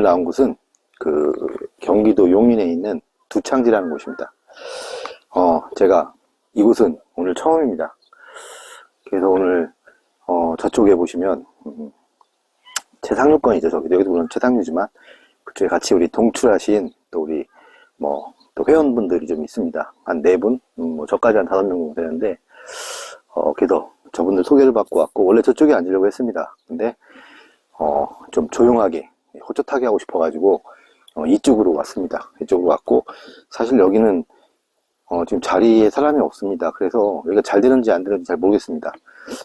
오늘 나온 곳은 그 경기도 용인에 있는 두창지라는 곳입니다. 어, 제가 이곳은 오늘 처음입니다. 그래서 오늘 어, 저쪽에 보시면 음, 최상류권이죠. 저기 여기도 물론 최상류지만 그쪽에 같이 우리 동출하신 또 우리 뭐 또 회원분들이 좀 있습니다. 한 네 분, 음, 뭐 저까지 한 다섯 명 정도 되는데 어, 그래서 저분들 소개를 받고 왔고 원래 저쪽에 앉으려고 했습니다. 근데 어, 좀 조용하게 호젓하게 하고 싶어가지고 어, 이쪽으로 왔습니다. 이쪽으로 왔고 사실 여기는 어, 지금 자리에 사람이 없습니다. 그래서 여기가 잘 되는지 안 되는지 잘 모르겠습니다.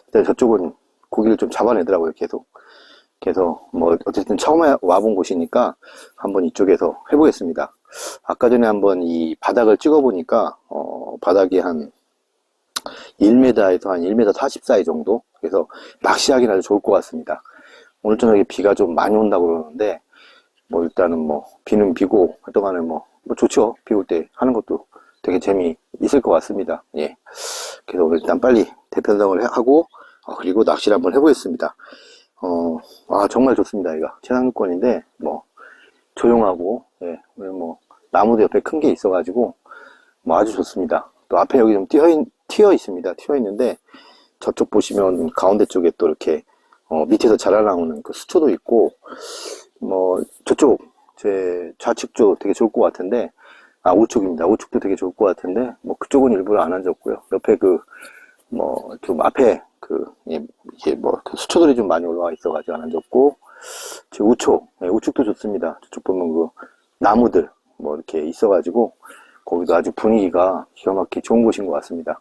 근데 저쪽은 고기를 좀 잡아내더라고요. 계속. 그래서 뭐 어쨌든 처음에 와본 곳이니까 한번 이쪽에서 해보겠습니다. 아까 전에 한번 이 바닥을 찍어보니까 어, 바닥이 한 1m에서 한 1m 40 사이 정도. 그래서 낚시하기는 아주 좋을 것 같습니다. 오늘 저녁에 비가 좀 많이 온다고 그러는데, 뭐 일단은 뭐 비는 비고, 하여튼간에 뭐, 뭐 좋죠. 비 올 때 하는 것도 되게 재미 있을 것 같습니다. 예. 그래서 오늘 일단 빨리 대편성을 해- 하고, 어, 그리고 낚시를 한번 해보겠습니다. 어, 아, 정말 좋습니다. 이거. 최상위권인데, 뭐, 조용하고, 예, 오늘 뭐, 나무도 옆에 큰 게 있어 가지고, 뭐 아주 좋습니다. 또 앞에 여기 좀 튀어, 있, 튀어 있습니다. 튀어 있는데, 저쪽 보시면 가운데 쪽에 또 이렇게, 어, 밑에서 자라나오는 그 수초도 있고, 뭐, 저쪽, 제 좌측 쪽 되게 좋을 것 같은데, 아, 우측입니다. 우측도 되게 좋을 것 같은데, 뭐, 그쪽은 일부러 안 앉았고요. 옆에 그, 뭐, 좀 앞에 그, 예, 이게 뭐, 그 수초들이 좀 많이 올라와 있어가지고 안 앉았고, 제 우측, 예, 우측도 좋습니다. 저쪽 보면 그, 나무들, 뭐, 이렇게 있어가지고, 거기도 아주 분위기가 기가 막히게 좋은 곳인 것 같습니다.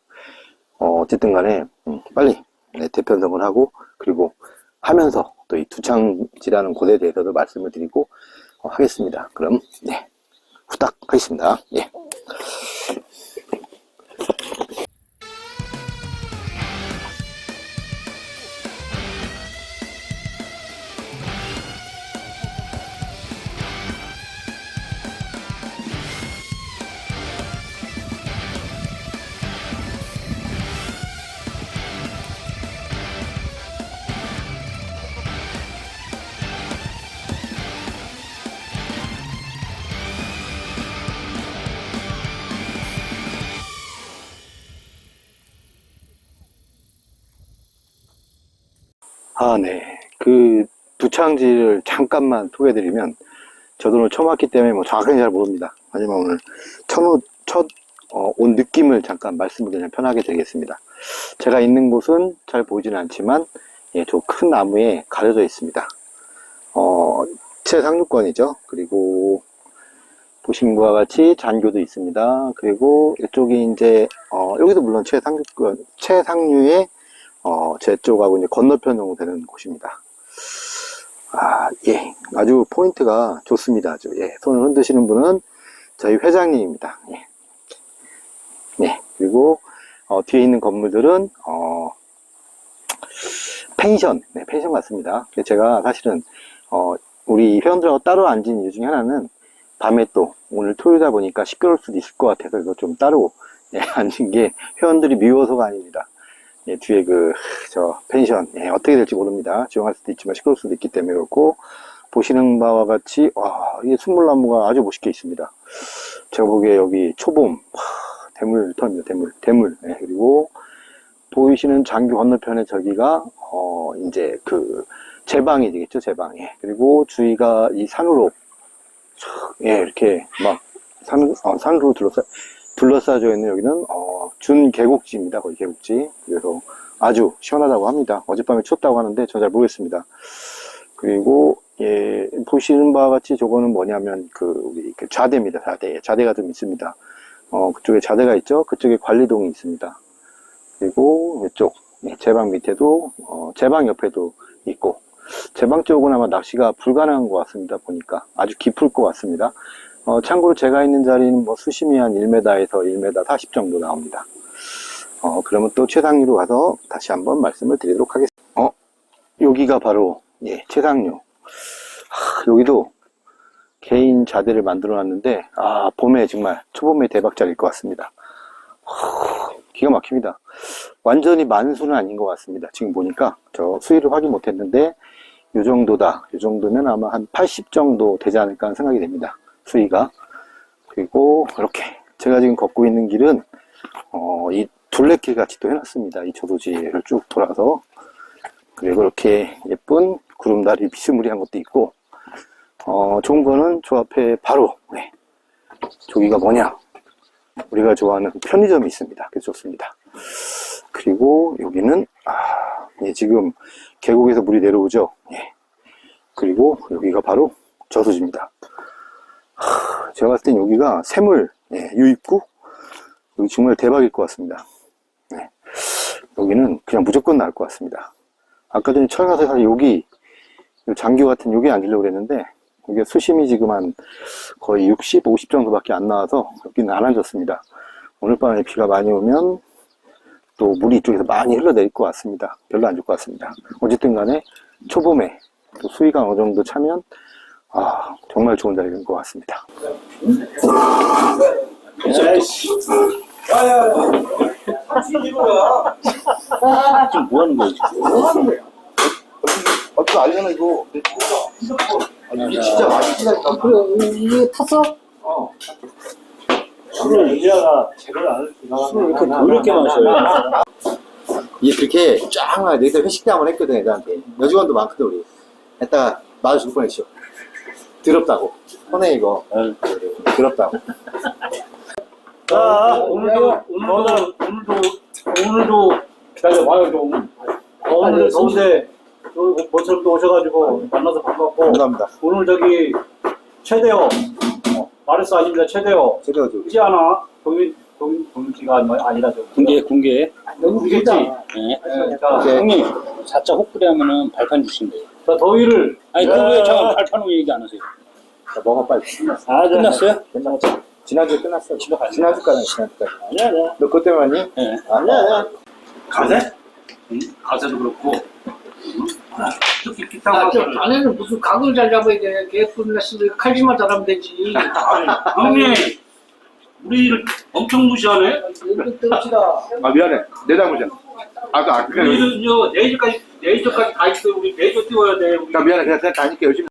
어, 어쨌든 간에, 음, 빨리, 네, 대편성을 하고, 그리고 하면서 또 이 두창지라는 곳에 대해서도 말씀을 드리고 어, 하겠습니다. 그럼, 네, 후딱 하겠습니다. 예. 아, 네. 그 두창지를 잠깐만 소개해드리면 저도 오늘 처음 왔기 때문에 뭐 정확하게 잘 모릅니다. 하지만 오늘 첫, 오- 첫, 어, 온 느낌을 잠깐 말씀을 그냥 편하게 드리겠습니다. 제가 있는 곳은 잘 보이지는 않지만 예, 저 큰 나무에 가려져 있습니다. 어, 최상류권이죠. 그리고 보신 것과 같이 잔교도 있습니다. 그리고 이쪽이 이제 어, 여기도 물론 최상류권, 최상류의 어, 제 쪽하고 이제 건너편 정도 되는 곳입니다. 아, 예. 아주 포인트가 좋습니다. 아주. 예. 손을 흔드시는 분은 저희 회장님입니다. 예. 네. 그리고, 어, 뒤에 있는 건물들은, 어, 펜션. 네, 펜션 같습니다. 근데 제가 사실은, 어, 우리 회원들하고 따로 앉은 이유 중에 하나는 밤에 또 오늘 토요일이다 보니까 시끄러울 수도 있을 것 같아서 이거 좀 따로 예, 앉은 게 회원들이 미워서가 아닙니다. 예, 뒤에 그, 저, 펜션, 예, 어떻게 될지 모릅니다. 조용할 수도 있지만 시끄러울 수도 있기 때문에 그렇고, 보시는 바와 같이, 와, 이게 순물나무가 아주 멋있게 있습니다. 제가 보기에 여기 초봄, 와, 대물터입니다, 대물, 대물. 예, 그리고, 보이시는 장교 건너편에 저기가, 어, 이제 그, 제방이 되겠죠, 제방. 예, 그리고 주위가 이 산으로, 촥, 예, 이렇게 막, 산, 어, 산으로 둘러싸, 둘러싸져 있는 여기는 어, 준 계곡지입니다. 거의 계곡지. 그래서 아주 시원하다고 합니다. 어젯밤에 춥다고 하는데 전 잘 모르겠습니다. 그리고 예, 보시는 바와 같이 저거는 뭐냐면 그 우리 그 좌대입니다. 좌대. 좌대가 좀 있습니다. 어, 그쪽에 좌대가 있죠. 그쪽에 관리동이 있습니다. 그리고 이쪽 예, 제방 밑에도 어, 제방 옆에도 있고 제방 쪽은 아마 낚시가 불가능한 것 같습니다. 보니까 아주 깊을 것 같습니다. 어, 참고로 제가 있는 자리는 뭐 수심이 한 1m에서 1m 40 정도 나옵니다. 어, 그러면 또 최상류로 가서 다시 한번 말씀을 드리도록 하겠습니다. 어, 여기가 바로, 예, 최상류. 하, 여기도 개인 자대를 만들어 놨는데, 아, 봄에 정말, 초봄에 대박작일 것 같습니다. 하, 기가 막힙니다. 완전히 만수는 아닌 것 같습니다. 지금 보니까, 저 수위를 확인 못 했는데, 요 정도다. 요 정도면 아마 한 80 정도 되지 않을까 하는 생각이 됩니다. 수위가. 그리고 이렇게 제가 지금 걷고 있는 길은 어, 이 둘레길 같이 또 해놨습니다. 이 저도지를 쭉 돌아서 그리고 이렇게 예쁜 구름다리 비스무리한 것도 있고 어, 좋은 거는 저 앞에 바로 네. 저기가 뭐냐 우리가 좋아하는 편의점이 있습니다. 그래서 좋습니다. 그리고 여기는 아, 예, 지금 계곡에서 물이 내려오죠. 예. 그리고 여기가 바로 저수지입니다. 하, 제가 봤을 땐 여기가 새물 예, 유입구 여기 정말 대박일 것 같습니다. 네. 여기는 그냥 무조건 나을 것 같습니다. 아까 전에 처음 가서 사실 여기 요 장교 같은 여기 앉으려고 그랬는데 이게 수심이 지금 한 거의 60, 50 정도밖에 안 나와서 여기는 안 앉았습니다. 오늘 밤에 비가 많이 오면 또 물이 이쪽에서 많이 흘러내릴 것 같습니다. 별로 안 좋을 것 같습니다. 어쨌든 간에 초봄에 또 수위가 어느 정도 차면 아, 정말 좋은 자리인 것 같습니다. 지금 뭐 하는 거야, 지금? 어떻게 알려나 이거? 아니 이게 진짜 맛있다니까 그래, 이게 탔어? 술을 의자가 제대로 안 술을 이렇게 더럽게 마셔요. 이게 그렇게 쫙 막, 내가 회식 때 한번 했거든 애들한테. 여직원도 많거든 우리. 했다가 맞아 죽을 뻔했죠 더럽다고 손해 이거 더럽다고 자, 오늘도, 오늘도, 오늘도, 오늘도 기다려봐요, 좀. 오늘 더운데, 또 모처럼 또 오셔가지고 만나서 반갑고, 감사합니다 오늘 저기, 최대호, 어, 마르스 아닙니다, 최대호. 제가 저 그지 않아? 동민, 동민, 동민씨가 아니라 저. 군계 군계 너무 그겠지? 네. 형님 사자 혹부리 하면은 발판 주신대요 자, 더위를. 아니 네. 그왜 잠깐 발판 후 얘기 안 하세요 자, 먹어 빨리 아, 끝났어요? 끝났죠 지난주에 끝났어 지난주까지 지난주까지 아니야 아니야 너 그것 때문에 왔니? 예. 아니야 아니야 가세? 응? 가세도 그렇고. 기타 아, 저 무슨 각을 잘 잡아야 돼. 개뿔이나 씨를 칼질만 잘하면 되지. 형님, 우리를 엄청 무시하네? 뜨겁시다. 아 미안해 내 잘못이야 아까 아까 우리는 저 내일까지, 내일까지 다 있어. 우리 내일 띄워야 돼. 우리. 나 미안해 그냥 그냥 다니까 열심히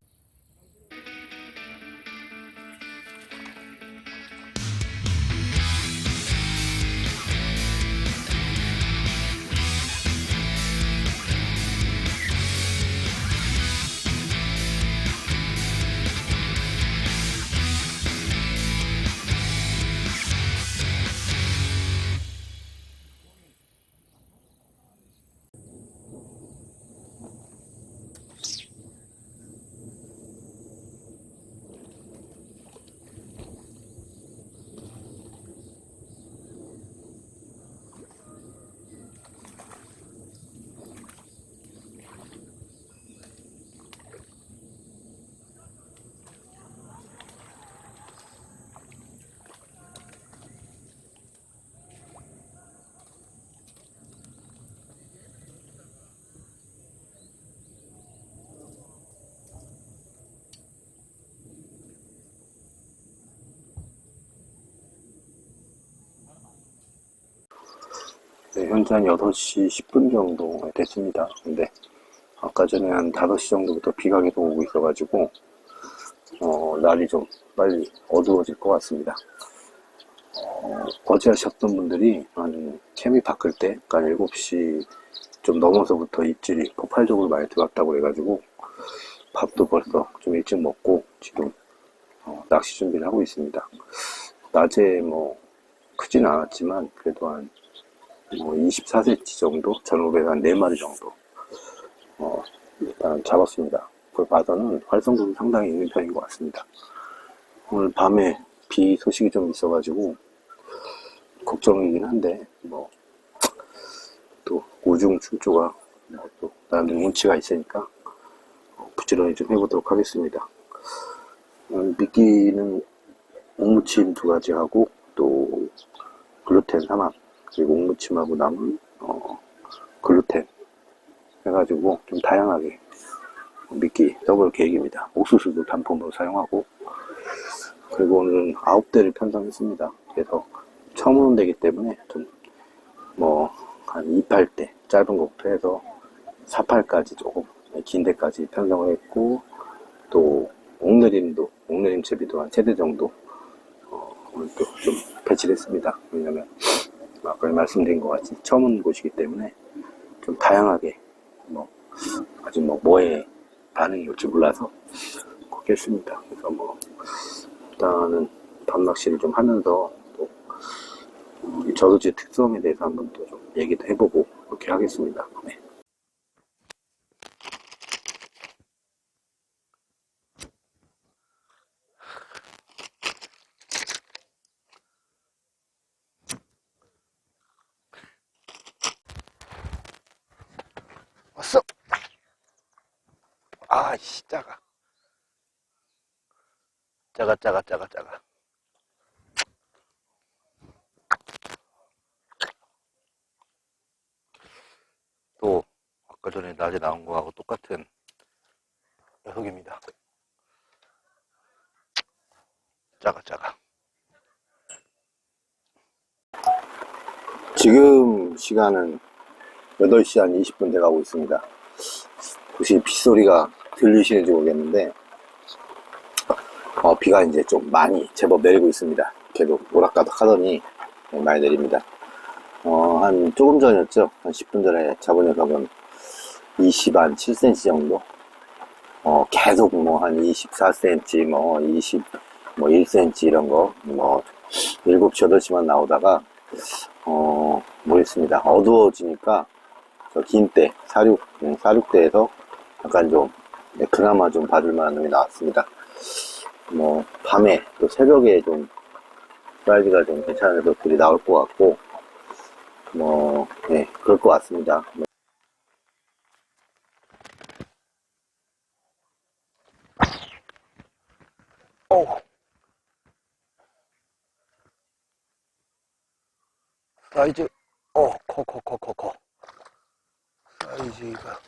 네, 현재 한 8시 10분 정도 됐습니다. 근데 아까 전에 한 5시 정도부터 비가 계속 오고 있어가지고 어, 날이 좀 빨리 어두워질 것 같습니다. 어, 어제 하셨던 분들이 한 케미파클 때, 그러니까 7시 좀 넘어서부터 입질이 폭발적으로 많이 들어왔다고 해가지고 밥도 벌써 좀 일찍 먹고 지금 어, 낚시 준비를 하고 있습니다. 낮에 뭐 크진 않았지만 그래도 한 뭐 24cm 정도, 전후배가 한 4마리 정도, 어, 일단 잡았습니다. 그걸 봐서는 활성도도 상당히 있는 편인 것 같습니다. 오늘 밤에 비 소식이 좀 있어가지고, 걱정이긴 한데, 뭐, 또, 우중 충조가, 뭐 또, 나름대로 운치가 있으니까, 어, 부지런히 좀 해보도록 하겠습니다. 음, 미끼는 옥무침 두 가지 하고, 또, 글루텐 사막, 그리고 옥무침하고 남은 어, 글루텐 해가지고 좀 다양하게 미끼 써볼 계획입니다. 옥수수도 단품으로 사용하고 그리고 오늘은 아홉 대를 편성했습니다. 그래서 처음 오는 데기 때문에 좀 뭐 한 2팔대 짧은 것부터 해서 4팔까지 조금 긴 데까지 편성을 했고 또 옥내림도 옥내림 채비도 한세대 정도 어, 오늘 또 좀 배치를 했습니다. 왜냐면 아까 말씀드린 것 같이 처음 온 곳이기 때문에 좀 다양하게 뭐 아직 뭐 뭐에 반응이 올지 몰라서 했습니다. 그래서 뭐 일단은 밤낚시를 좀 하면서 또 어, 이 저수지 특성에 대해서 한번 또 좀 얘기도 해보고 그렇게 하겠습니다. 네. 왔어. 아이씨 작아. 작아 작아 작아 작아. 또 아까 전에 낮에 나온 거하고 똑같은 녀석입니다. 작아 작아. 지금 시간은 8시 한 20분 돼가고 있습니다. 혹시 빗소리가 들리시는지 모르겠는데, 어, 비가 이제 좀 많이 제법 내리고 있습니다. 계속 오락가락 하더니 많이 내립니다. 어, 한 조금 전이었죠. 한 10분 전에 잡은 녀석은 20, 한 7cm 정도. 어, 계속 뭐 한 24cm, 뭐 20, 뭐 1cm 이런 거, 뭐 7시, 8시만 나오다가, 어, 모르겠습니다. 어두워지니까 저긴 때, 사륙, 음, 사륙대에서 약간 좀, 네, 그나마 좀 봐줄 만한 놈이 나왔습니다. 뭐, 밤에, 또 새벽에 좀, 사이즈가 좀 괜찮은 녀석들이 나올 것 같고, 뭐, 네, 그럴 것 같습니다. 오. 사이즈, 어, 커, 커, 커, 커, 커. 사이즈가,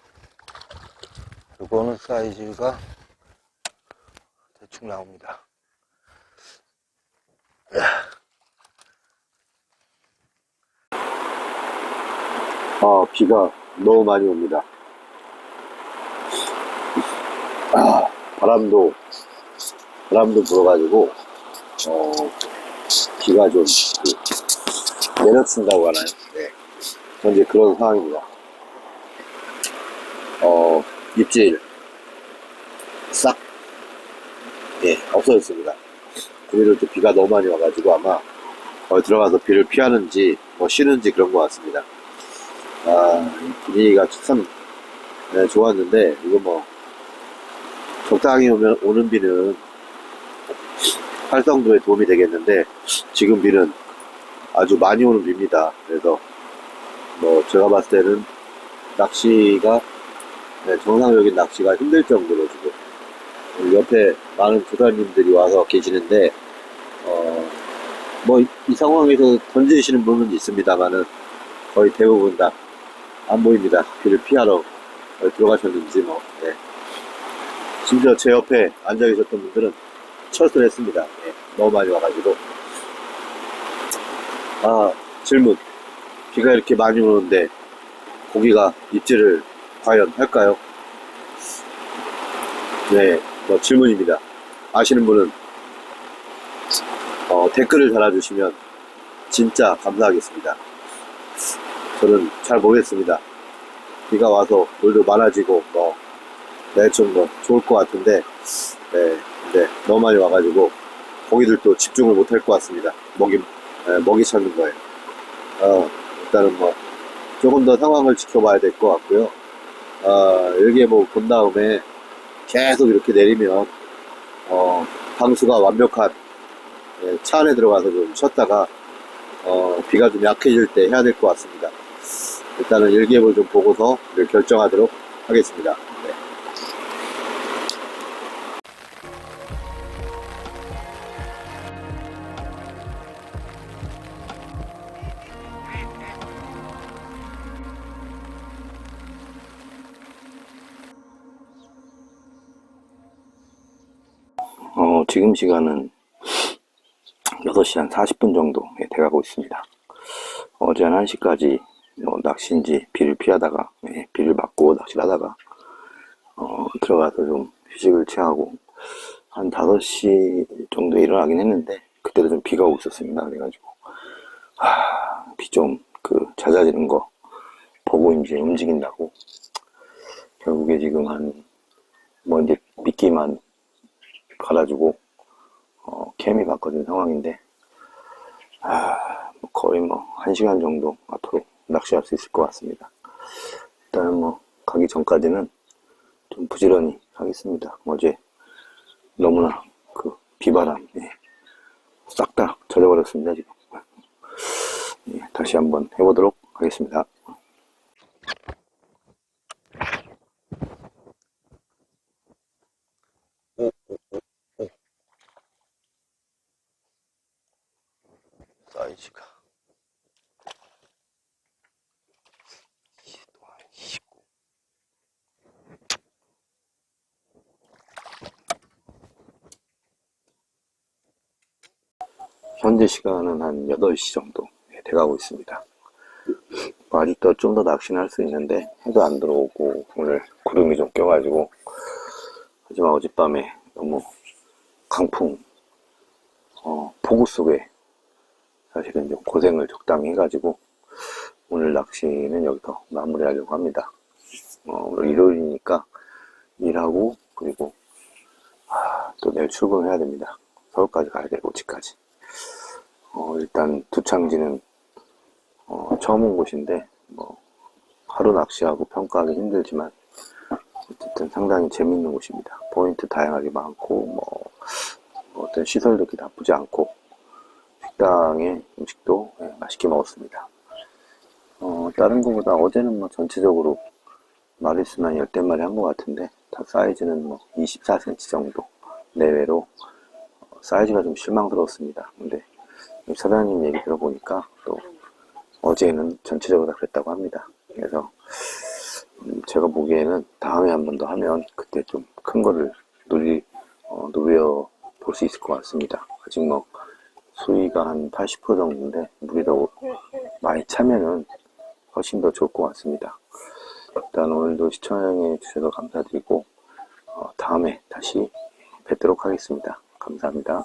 요거는 사이즈가 대충 나옵니다. 아, 비가 너무 많이 옵니다. 아, 바람도, 바람도 불어가지고, 어, 비가 좀, 그, 내려친다고 하나요? 네. 현재 그런 상황입니다. 어, 입질, 싹, 예, 없어졌습니다. 오늘은 또 비가 너무 많이 와가지고 아마, 어, 들어가서 비를 피하는지, 뭐 쉬는지 그런 것 같습니다. 아, 분위기가 참 네, 좋았는데 이거 뭐 적당히 오면 오는 비는 활성도에 도움이 되겠는데 지금 비는 아주 많이 오는 비입니다. 그래서 뭐 제가 봤을 때는 낚시가 네, 정상적인 낚시가 힘들 정도로 지금 옆에 많은 조사님들이 와서 계시는데 어, 뭐 이 상황에서 던지시는 분은 있습니다만은 거의 대부분 다 안 보입니다. 비를 피하러 들어가셨는지 뭐. 네. 심지어 제 옆에 앉아 계셨던 분들은 철수를 했습니다. 예, 너무 많이 와가지고. 아 질문. 비가 이렇게 많이 오는데 고기가 입질을 과연 할까요? 네, 뭐 질문입니다. 아시는 분은 어, 댓글을 달아주시면 진짜 감사하겠습니다. 저는 잘 모르겠습니다. 비가 와서 물도 많아지고 뭐, 네, 좀뭐 좋을 것 같은데, 네, 근데 너무 많이 와가지고 고기들도 집중을 못할 것 같습니다. 먹이, 네, 먹이 찾는 거에. 어, 일단은 뭐 조금 더 상황을 지켜봐야 될 것 같고요. 아, 여기에 뭐본 다음에 계속 이렇게 내리면 어, 방수가 완벽한 예, 차 안에 들어가서 좀 쉬었다가 어, 비가 좀 약해질 때 해야 될 것 같습니다. 일단은 일기예보를 좀 보고서 결정하도록 하겠습니다. 지금 시간은 6시 한 40분 정도 예, 돼가고 있습니다. 어제 한 1시까지 뭐 낚시인지 비를 피하다가 예, 비를 맞고 낚시를 하다가 어, 들어가서 좀 휴식을 취하고 한 5시 정도에 일어나긴 했는데 그때도 좀 비가 오고 있었습니다. 그래가지고 비 좀 그 잦아지는 거 보고 이제 움직인다고 결국에 지금 한 뭐 이제 미끼만 갈아주고 어, 캠이 바꿔준 상황인데 아, 뭐 거의 뭐한 시간 정도 앞으로 낚시할 수 있을 것 같습니다. 일단은 뭐 가기 전까지는 좀 부지런히 하겠습니다. 어제 너무나 그 비바람에 싹다 젖어버렸습니다 지금. 예, 다시 한번 해보도록 하겠습니다. 시간은 한 8시 정도 예, 돼가고 있습니다. 뭐 아직도 좀 더 낚시는 할 수 있는데 해도 안 들어오고 오늘 구름이 좀 껴가지고 하지만 어젯밤에 너무 강풍 어, 폭우 속에 사실은 좀 고생을 적당히 해가지고 오늘 낚시는 여기서 마무리하려고 합니다. 어, 오늘 일요일이니까 일하고 그리고 아, 또 내일 출근해야 됩니다. 서울까지 가야 되고 일단 두창지는 어, 처음 온 곳인데 뭐 하루 낚시하고 평가하기 힘들지만 어쨌든 상당히 재밌는 곳입니다. 포인트 다양하게 많고 뭐 어떤 시설도 그렇게 나쁘지 않고 식당의 음식도 예, 맛있게 먹었습니다. 어, 다른 것보다 어제는 뭐 전체적으로 한 열댓 마리 한 것 같은데 다 사이즈는 뭐 24cm 정도 내외로 어, 사이즈가 좀 실망스러웠습니다. 근데 사장님 얘기 들어보니까 또 어제는 전체적으로 다 그랬다고 합니다. 그래서 음, 제가 보기에는 다음에 한 번 더 하면 그때 좀 큰 거를 누리 어, 누려 볼 수 있을 것 같습니다. 아직 뭐 수위가 한 80% 정도인데 더 많이 차면은 훨씬 더 좋을 것 같습니다. 일단 오늘도 시청해 주셔서 감사드리고 어, 다음에 다시 뵙도록 하겠습니다. 감사합니다.